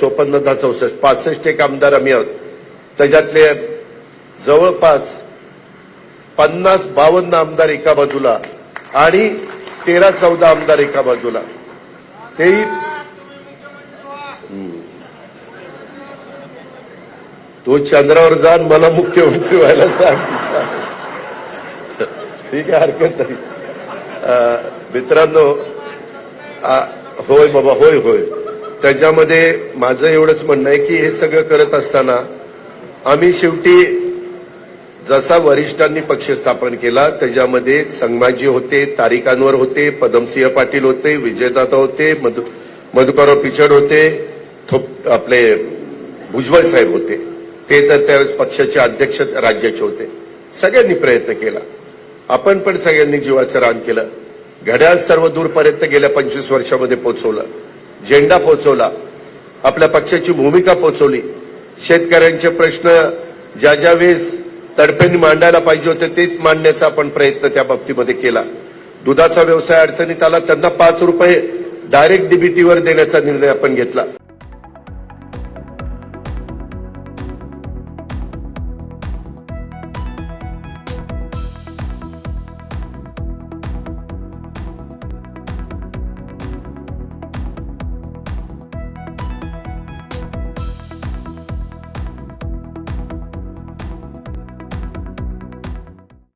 चोपन्न दहा चौसष्ट. पासष्ट एक आमदार आम्ही आहोत. त्याच्यातले जवळपास पन्नास बावन्न आमदार एका बाजूला आणि तेरा चौदा आमदार एका बाजूला. तेही तो चंद्रावर जा मला मुख्यमंत्री व्हायला सांग. ठीक आहे हरकत नाही. अं, मित्रांनो होय बाबा होय होय. त्याच्यामध्ये माझं एवढंच म्हणणं आहे की हे सगळं करत असताना आम्ही शेवटी जसा वरिष्ठांनी पक्ष स्थापन केला त्याच्यामध्ये संगमाजी होते तारिकांवर होते पदमसिंह पाटील होते विजयदादा होते मधु मधुकरराव पिचड होते थोप- आपले भुजबळ साहेब होते. ते तर त्यावेळेस पक्षाचे अध्यक्ष राज्याचे होते. सगळ्यांनी प्रयत्न केला. आपण पण सगळ्यांनी जीवाचं रान केलं. घड्याळ सर्व दूरपर्यंत गेल्या पंचवीस वर्षामध्ये पोहोचवलं झेंडा पोहोचवला आपल्या पक्षाची भूमिका पोहोचवली शेतकऱ्यांचे प्रश्न ज्या ज्या वेळेस तडफेने मांडायला पाहिजे होते तेच मांडण्याचा आपण प्रयत्न त्या बाबतीमध्ये केला. दुधाचा व्यवसाय अडचणीत आला त्यांना पाच रुपये डायरेक्ट डीबीटीवर देण्याचा निर्णय आपण घेतला.